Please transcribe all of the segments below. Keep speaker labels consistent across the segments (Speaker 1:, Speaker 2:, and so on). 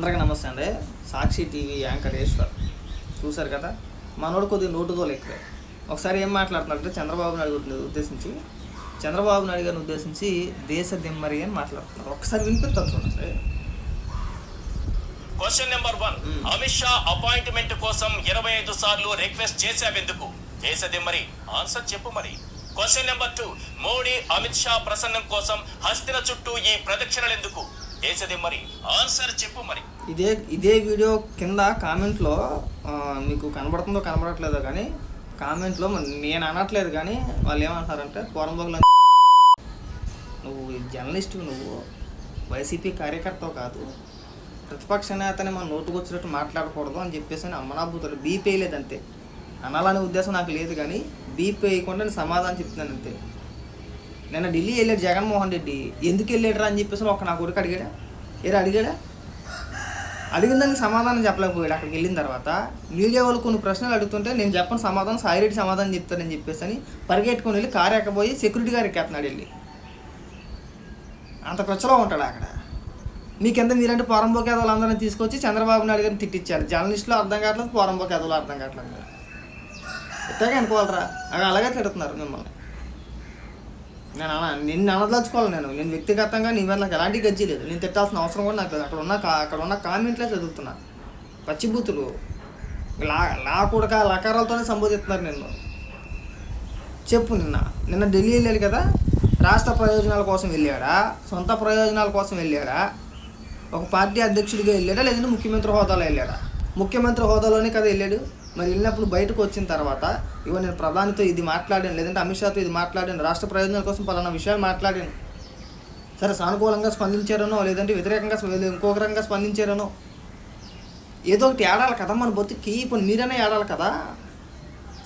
Speaker 1: అందరికీ నమస్తే అండి. Sakshi TV anchor Eshwar. చూశారు కదా? మనోడు కొద్దిగా నోటుతో ఎక్కువే. ఒకసారి ఏం మాట్లాడుతున్నారంటే చంద్రబాబు నాయుడు గారిని ఉద్దేశించి చంద్రబాబు నాయుడు గారిని ఉద్దేశించి దేశ దిమ్మరి అని మాట్లాడుతున్నారు. ఒకసారి వినిపిస్తారు చూడండి.
Speaker 2: Question number one. Amit Shah appointment కోసం ఇరవై ఐదు సార్లు రిక్వెస్ట్ చేశావెందుకు దేశది మరి ఆన్సర్ చెప్పు మరి. Question number two Modi Amit Shah ప్రసన్నం కోసం హస్తిన చుట్టూ ఈ ప్రదక్షిణలు ఎందుకు? చేసేది మరి? ఆన్సర్ చెప్పు మరి.
Speaker 1: ఇదే ఇదే వీడియో కింద కామెంట్లో మీకు కనబడుతుందో కనబడట్లేదో కానీ కామెంట్లో నేను అనట్లేదు కానీ వాళ్ళు ఏమంటారంటే పోరంబోగులు నువ్వు జర్నలిస్ట్ నువ్వు వైసీపీ కార్యకర్త కాదు. ప్రతిపక్ష నేతని మన నోటుకొచ్చినట్టు మాట్లాడకూడదు అని చెప్పేసి అని అమ్మనాభూతులు బీపీ వేయలేదంతే. అనాలనే ఉద్దేశం నాకు లేదు కానీ బీపీ వేయకుండా నేను సమాధానం చెప్తున్నాను అంతే నిన్న ఢిల్లీ వెళ్ళాడు జగన్మోహన్ రెడ్డి. ఎందుకు వెళ్ళాడు అని చెప్పేసి ఒక నా కొడుకు అడిగాడా? ఏరా అడిగాడా? అడిగిన దానికి సమాధానం చెప్పలేకపోయాడు. అక్కడికి వెళ్ళిన తర్వాత మీడియా వాళ్ళు కొన్ని ప్రశ్నలు అడుగుతుంటే నేను చెప్పని సమాధానం సాయిరెడ్డి సమాధానం చెప్తానని చెప్పేసి అని పరిగెట్టుకొని వెళ్ళి కారు ఎక్కబోయి సెక్యూరిటీ గారు ఎక్కేస్తున్నాడు వెళ్ళి. అంత ప్రచలో ఉంటాడు అక్కడ? మీకెంత మీరంటే పోరంబోకి ఎదవలు అందరిని తీసుకొచ్చి చంద్రబాబు నాయుడు గారిని తిట్టించారు జర్నలిస్టులు అర్థం కావట్లేదు పోరంబోకి ఎదవలు అర్థం కావట్లేదు. మీరు అనుకోవాలరా అలాగే తిడుతున్నారు మిమ్మల్ని. నేను అలా నిన్ను అనదలుచుకోవాలి నేను. నేను వ్యక్తిగతంగా నీ మీద నాకు ఎలాంటి గజ్జి లేదు. నేను తిట్టాల్సిన అవసరం కూడా నాకు లేదు. అక్కడ ఉన్న అక్కడ ఉన్న కామెంట్లే చదువుతున్నా. పచ్చిబూతులు లా లా కూడక లకారాలతోనే సంబోధిస్తున్నారు నిన్ను. చెప్పు నిన్న. నిన్న ఢిల్లీ వెళ్ళాడు కదా? రాష్ట్ర ప్రయోజనాల కోసం వెళ్ళాడా? సొంత ప్రయోజనాల కోసం వెళ్ళాడా? ఒక పార్టీ అధ్యక్షుడిగా వెళ్ళాడా? లేదంటే ముఖ్యమంత్రి హోదాలో వెళ్ళాడా? ముఖ్యమంత్రి హోదాలోనే కదా వెళ్ళాడు? మరి వెళ్ళినప్పుడు బయటకు వచ్చిన తర్వాత ఇవ నేను ప్రధానితో ఇది మాట్లాడాను లేదంటే అమిత్ షాతో ఇది మాట్లాడాను రాష్ట్ర ప్రయోజనాల కోసం పలానా విషయాలు మాట్లాడాను. సరే సానుకూలంగా స్పందించారనో లేదంటే వ్యతిరేకంగా ఇంకొక రకంగా స్పందించారనో. ఏదో ఒకటి ఏడాలి కదా మన బతుకి ఇప్పుడు మీరైనా ఏడాలి కదా.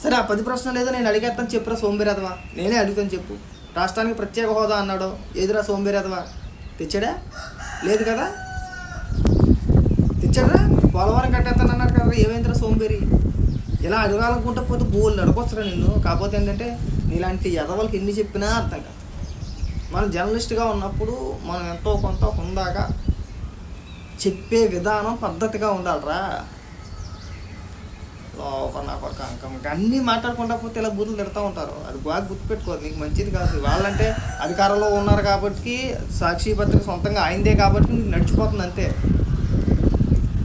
Speaker 1: సరే ఆ పది ప్రశ్నలు ఏదో నేను అడిగేస్తాను చెప్పురా సోంబేరేదవా నేనే అడుగుతాను చెప్పు. రాష్ట్రానికి ప్రత్యేక హోదా అన్నాడు. ఏదిరా సోంబేరేదవా తెచ్చాడా? లేదు కదా? తెచ్చాడా పోలవరం కట్టేస్తాను అన్నాడు కదా ఏమైందిరా సోంబేరి? ఇలా అడగాలనుకుంటే పోతే బోళ్ళు అడగొచ్చురా నిన్ను? కాకపోతే ఏంటంటే నీలాంటి ఎదవలకి ఎన్ని చెప్పినా అర్థం కాదు. మనం జర్నలిస్ట్గా ఉన్నప్పుడు మనం ఎంతో కొంత హుందాగా చెప్పే విధానం పద్ధతిగా ఉండాలిరా. లోపల నా కొడుకు అంకం అన్నీ మాట్లాడకుండా పోతే ఇలా బూతులు తిడతా ఉంటారు. అది బాగా గుర్తుపెట్టుకోదు నీకు మంచిది కాదు. వాళ్ళంటే అధికారంలో ఉన్నారు కాబట్టి సాక్షి పత్రిక సొంతంగా అయిందే కాబట్టి నీకు నడిచిపోతుంది అంతే.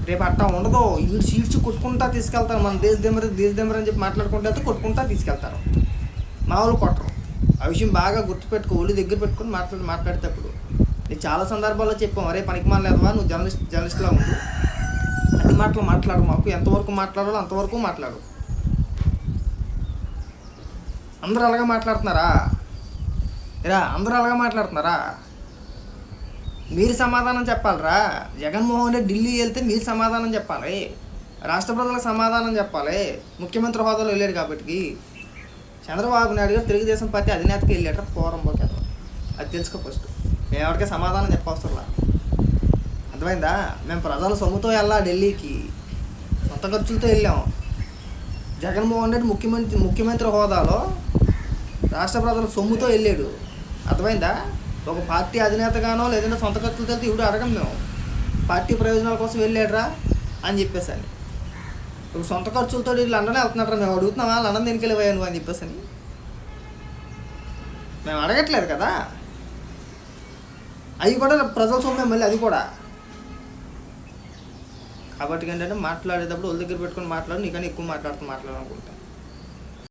Speaker 1: రేపు అట్టా ఉండదు. ఈడ్చి ఈడ్చి కొట్టుకుంటా తీసుకెళ్తారు. మన దేశ దెమ్మరి దేశ దెమ్మరి అని చెప్పి మాట్లాడుకుంటే అయితే కొట్టుకుంటా తీసుకెళ్తారు. మా వాళ్ళు కొట్టరు. ఆ విషయం బాగా గుర్తుపెట్టుకో ఒళ్ళు దగ్గర పెట్టుకొని మాట్లాడి మాట్లాడేటప్పుడు నేను చాలా సందర్భాల్లో చెప్పాం అరే పనికి మాలేదవా నువ్వు జర్నలిస్ట్ జర్నలిస్ట్లా ఉండు. అన్ని మాటలు మాట్లాడు మాకు. ఎంతవరకు మాట్లాడాలో అంతవరకు మాట్లాడు. అందరూ అలాగే మాట్లాడుతున్నారా? రా అందరూ అలాగే మాట్లాడుతున్నారా? మీరు సమాధానం చెప్పాలరా? జగన్మోహన్ రెడ్డి ఢిల్లీ వెళ్తే మీరు సమాధానం చెప్పాలి. రాష్ట్ర ప్రజలకు సమాధానం చెప్పాలి. ముఖ్యమంత్రి హోదాలో వెళ్ళాడు కాబట్టి చంద్రబాబు నాయుడు గారు తెలుగుదేశం పార్టీ అధినేతకి వెళ్ళాడు పోరం పోకారు అది తెలుసుకో ఫస్ట్ మేము ఎవరికే సమాధానం చెప్పవసరంలా. అర్థమైందా? మేము ప్రజల సొమ్ముతో వెళ్ళా ఢిల్లీకి. సొంత ఖర్చులతో వెళ్ళాం. జగన్మోహన్ రెడ్డి ముఖ్యమంత్రి ముఖ్యమంత్రి హోదాలో రాష్ట్ర ప్రజల సొమ్ముతో వెళ్ళాడు. అర్థమైందా? ఒక పార్టీ అధినేతగానో లేదంటే సొంత ఖర్చులతో వెళ్తే ఇప్పుడు అడగం మేము. పార్టీ ప్రయోజనాల కోసం వెళ్ళాడరా అని చెప్పేసి అని ఇప్పుడు సొంత ఖర్చులతో వీళ్ళు లండన్ వెళ్తున్నారా మేము అడుగుతున్నావా లండన్ దేనికి వెళ్ళిపోయా నువ్వు అని చెప్పేసి అని మేము అడగట్లేదు కదా. అవి కూడా ప్రజల సొమ్మే మళ్ళీ అది కూడా. కాబట్టి ఏంటంటే మాట్లాడేటప్పుడు ఒళ్ళ దగ్గర పెట్టుకొని మాట్లాడు నీకన్నా ఎక్కువ మాట్లాడుతూ మాట్లాడాలనుకుంటా